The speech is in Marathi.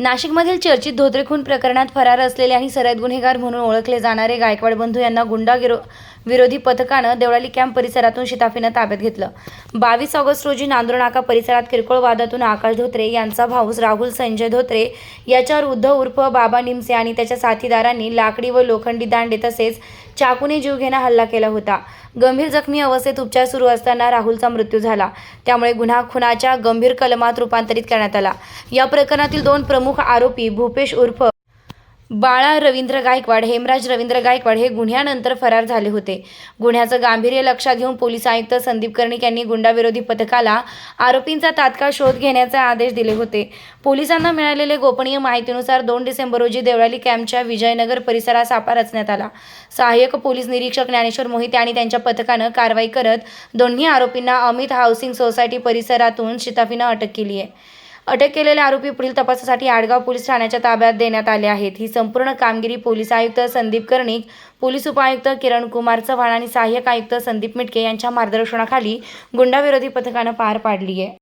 नाशिकमधील चर्चित धोत्रेखून प्रकरणात फरार असलेले आणि सराईत गुन्हेगार म्हणून ओळखले जाणारे गायकवाड बंधू यांना गुंडा गिरो विरोधी पथकानं देवळाली कॅम्प परिसरातून शिताफीनं ताब्यात घेतलं. बावीस ऑगस्ट रोजी नांदुरनाका परिसरात किरकोळ वादातून आकाश धोत्रे यांचा भाऊस राहुल संजय धोत्रे याच्यावर उद्धव उर्फ बाबा निमसे आणि त्याच्या साथीदारांनी लाकडी व लोखंडी दांडे तसेच चाकूने जीवघेणा हल्ला केला होता. गंभीर जखमी अवस्थेत उपचार सुरू असताना राहुलचा मृत्यू झाला. त्यामुळे गुन्हा खुनाच्या गंभीर कलमात रूपांतरित करण्यात आला. या प्रकरणातील दोन प्रमुख आरोपी भूपेश उर्फ बाळा रवींद्र गायकवाड हेमराज रवींद्र गायकवाड हे गुन्ह्यानंतर फरार झाले होते. गुन्ह्याचं गांभीर्य लक्षात घेऊन पोलीस आयुक्त संदीप कर्णिक यांनी गुंडाविरोधी पथकाला आरोपींचा तात्काळ शोध घेण्याचे आदेश दिले होते. पोलिसांना मिळालेले गोपनीय माहितीनुसार दोन डिसेंबर रोजी देवळाली कॅम्पच्या विजयनगर परिसरात सापा रचण्यात आला. सहाय्यक पोलीस निरीक्षक ज्ञानेश्वर मोहिते आणि त्यांच्या पथकानं कारवाई करत दोन्ही आरोपींना अमित हाऊसिंग सोसायटी परिसरातून शिताफीनं अटक केली आहे अटक केलेले आरोपी पुढील तपासासाठी आडगाव पोलीस ठाण्याच्या ताब्यात देण्यात आले आहेत. ही संपूर्ण कामगिरी पोलीस आयुक्त संदीप कर्णिक पोलीस उपायुक्त किरण कुमार चव्हाण आणि सहाय्यक आयुक्त संदीप मिटके यांच्या मार्गदर्शनाखाली गुंडाविरोधी पथकानं पार पाडली आहे.